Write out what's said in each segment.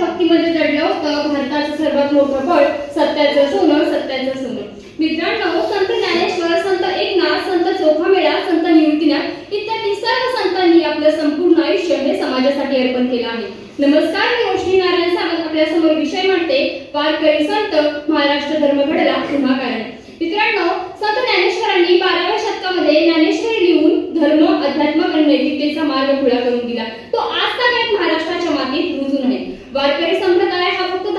भक्तीमध्ये जडलं होतं भारताचं सर्वात मोठं बळ सत्याचं सोनं सत्याचं सोनं मित्रांनो संत ज्ञानेश्वर संत एकनाथ संत चोखामेळा संत निवृत्तीनाथ इत्यादी सर्व संतांनी आपलं संपूर्ण आयुष्य हे समाजासाठी अर्पण केलं आहे. नमस्कार मी रोशनी नारायण सावंत. आपल्यासमोर विषय मांडते वारकरी संत महाराष्ट्र धर्म घडला पुन्हा कारण मित्रांनो संत ज्ञानेश्वरांनी बाराव्या शतकामध्ये ज्ञानेश्वरी लिहून धर्म अध्यात्म आणि नैतिकतेचा मार्ग खुला करून दिला तो आज ताब्यात महाराष्ट्राच्या मातीत रुजून आहे वारकरी संप्रदाय हा फक्त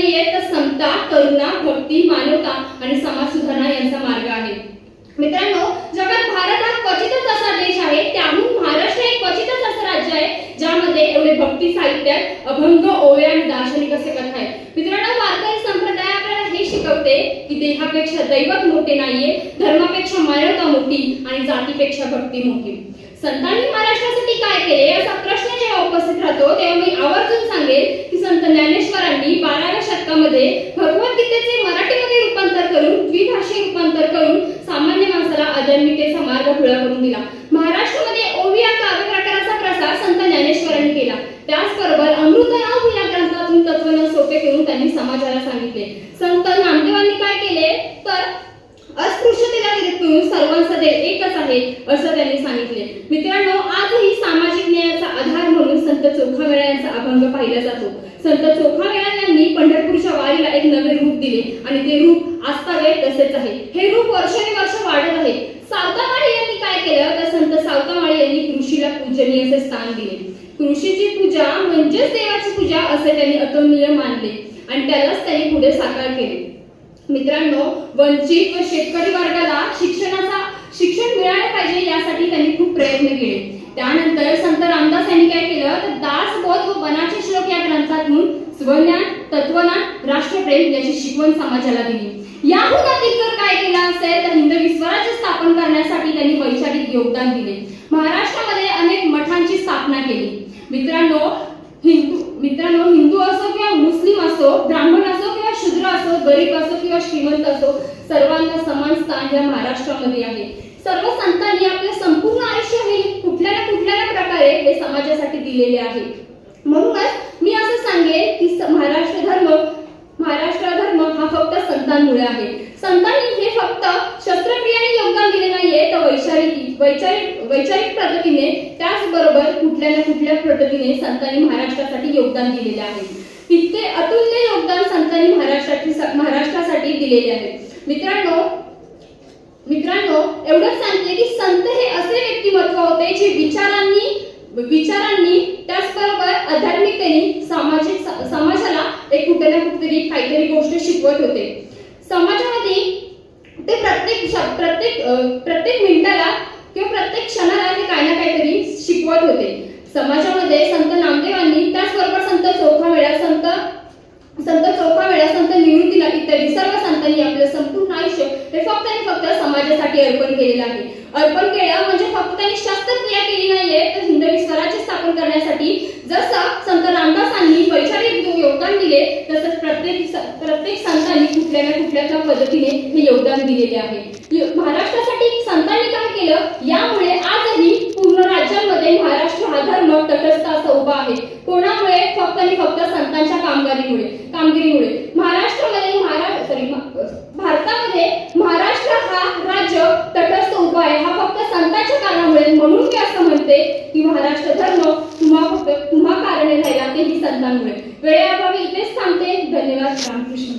धार्मिक आहे तर समता करुणा भक्ती मानवता आणि समाज सुधारणा यांचा मार्ग आहे. मित्रांनो जगात भारत हा क्वचितच असा देश आहे त्याहून महाराष्ट्र एक क्वचितच असं राज्य आहे ज्यामध्ये एवढे भक्ती साहित्य अभंग ओव्या आणि दार्शनिक असे कथा आहे मित्रांनो वारकरी संप्रदाय आपल्याला हे शिकवते की देहापेक्षा दैवत मोठे नाहीये धर्मापेक्षा मानवता मोठी आणि जातीपेक्षा भक्ती मोठी. संतांनी महाराष्ट्रासाठी काय केले? असा प्रश्न जेव्हा उपस्थित राहतो तेव्हा मी आवर्जून सांगेल की संत ज्ञानेश्वरांनी बाराव्या शतकामध्ये भगवद्गीतेचे मराठीमध्ये रूपांतर करून द्विभाषी रूपांतर करून सामान्य माणसाला आध्यात्मिकतेचा मार्ग खुला करून दिला महाराष्ट्रामध्ये ओवी या काव्य प्रकाराचा प्रसार संत ज्ञानेश्वरांनी केला त्याचबरोबर अमृतनाभ या ग्रंथातून तत्वज्ञान सोपे करून त्यांनी करायला सांगितले. संत नामदेवांनी काय केले? तर अस्पृश्यतेला विरुद्ध सर्वांसाठी एकच आहे असं त्यांनी सांगितले. मित्रांनो आजही सामाजिक न्यायाचा आधार म्हणून संत चोखावेळा यांचा अभंग पाहिला जातो. संत चोखावेळा यांनी पंढरपूरच्या वारीला एक नवे रूप दिले आणि ते रूप आजतावे तसेच आहे. हे रूप वर्षानुवर्ष वाढत आहे. सावतामाळी यांनी काय केलं? तर संत सावतामाळी यांनी कृषीला पूजनीय असे स्थान दिले. कृषीची पूजा म्हणजेच देवाची पूजा असे त्यांनी अतुलनीय मानले. आणि त्यालाच त्यांनी पुढे साकार केले. मित्रांनो वंचित व शेतकरी वर्गाला शिक्षणाचा शिक्षण मिळाले पाहिजे यासाठी त्यांनी खूप प्रयत्न केले. त्यानंतर संत रामदास यांनी काय केलं? तर दास बोध व वनाचे श्लोक या ग्रंथातून स्वज्ञान तत्वज्ञान राष्ट्रप्रेम याची शिकवण समाजाला दिली. याहून अधिक जर काय केलं असेल तर हिंदवी स्वराज्य स्थापन करण्यासाठी त्यांनी वैचारिक योगदान दिले. महाराष्ट्रामध्ये अनेक मठांची स्थापना केली. मित्रांनो हिंदू मित्रांनो हिंदू असो किंवा मुस्लिम असो ब्राह्मण असो किंवा शूद्र असो गरीब असो किंवा श्रीमंत असो सर्वांना समान स्थान या महाराष्ट्रामध्ये आहे. सर्व संतांनी आपले संपूर्ण आयुष्य हे कुठल्या ना कुठल्या ना प्रकारे हे समाजासाठी दिलेले आहे. म्हणूनच मी असं सांगेन की महाराष्ट्र धर्म महाराष्ट्र धर्म हा फक्त संतांमुळे आहे. संतांनी हे फक्त शस्त्रक्रियाने योगदान दिले नाहीये तर वैचारिक वैचारिक वैचारिक पद्धतीने त्याचबरोबर कुठल्या ना कुठल्या पद्धतीने संतांनी महाराष्ट्रासाठी योगदान दिलेले आहे. इतके अतुल्य योगदान संतांनी महाराष्ट्राची महाराष्ट्रासाठी दिलेले आहे. मित्रांनो मित्रांनो एवढंच सांगते की संत हे असे व्यक्तिमत्व होते जे विचारांनी विचारांनी त्याचबरोबर आध्यात्मिकतेने सामाजिक समाजाला एक कुठे ना कुठेतरी काहीतरी गोष्ट शिकवत होते. समाजामध्ये ते प्रत्येक श- प्रत्येक प्रत्येक मिनिटाला किंवा प्रत्येक क्षणाला ते काही ना काहीतरी शिकवत होते समाजामध्ये संत नामदेवांनी त्याचबरोबर संत चोखामेळा संत संत चोखामेळा संत निवृत्तीला इत्यादी सर्व संतांनी आपलं संपूर्ण आयुष्य हे फक्त आणि फक्त समाजासाठी अर्पण केलेलं आहे. अर्पण केलं म्हणजे फक्त त्यांनी शस्त्रक्रिया केली नाहीये तर हिंदवी स्वराज्य स्थापन करण्यासाठी जसं संत रामदासांनी वैचारिक योगदान दिले तसंच प्रत्येक प्रत्येक संतांनी कुठल्या ना कुठल्या पद्धतीने हे योगदान दिलेले आहे. महाराष्ट्रासाठी संतांनी काय केलं यामुळे आजही पूर्ण राज्यांमध्ये महाराष्ट्र हा धर्म तटस्थ असा उभा आहे कोणामुळे फक्त आणि फक्त संतांच्या कामगारीमुळे कामगिरीमुळे महाराष्ट्रामध्ये महारा सॉरी भारतामध्ये महाराष्ट्र हा राज्य तटस्थ उभा आहे हा फक्त संतांच्या म्हणून मी असं म्हणते की महाराष्ट्र धर्म तुम्हा फक्त तुम्हा कारणे राहिला तेही संतांमुळे वेळेअभावी इथेच थांबते. धन्यवाद रामकृष्ण.